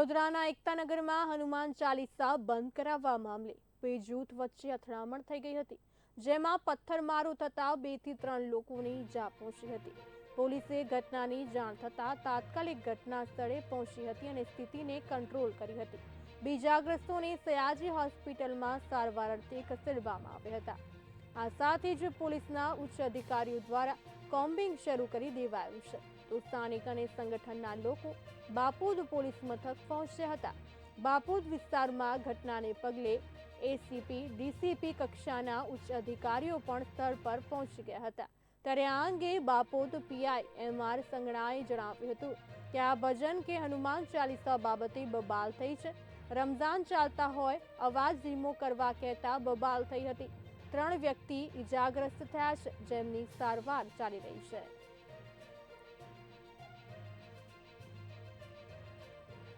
વડોદરાના એકતાનગરમાં હનુમાન ચાલીસા બંધ કરાવવા મામલે બે જૂથ વચ્ચે અથડામણ થઈ ગઈ હતી, જેમાં પથ્થરમારો થતાં બેથી ત્રણ લોકોની ઈજા પહોંચી હતી. પોલીસે ઘટનાની જાણ થતાં તાત્કાલિક ઘટના સ્થળે પહોંચી હતી અને સ્થિતિને કંટ્રોલ કરી હતી. બીજાગ્રસ્તોને સયાજી હોસ્પિટલમાં સારવાર અર્થે ખસેડવામાં આવ્યા હતા. આ સાથે જ પોલીસના ઉચ્ચ અધિકારીઓ દ્વારા કોમ્બિંગ શરૂ કરી દેવાયું છે. તો સ્થાનિક અને સંગઠનના લોકો બાપુદ પોલીસ મથક પહોંચ્યા હતા. બાપુદ વિસ્તારમાં ઘટનાને પગલે એસીપી, ડીસીપી કક્ષાના ઉચ્ચ અધિકારીઓ પણ સ્થળ પર પહોંચી ગયા હતા. ત્યારે આ અંગે બાપોદ પીઆઈ એમ આર સંગણાએ જણાવ્યું હતું કે આ ભજન કે હનુમાન ચાલીસા બાબતે બબાલ થઈ છે. રમઝાન ચાલતા હોય, અવાજ ધીમો કરવા કહેતા બબાલ થઈ હતી. ત્રણ વ્યક્તિ ઈજાગ્રસ્ત થયા છે જેમની સારવાર ચાલી રહી છે.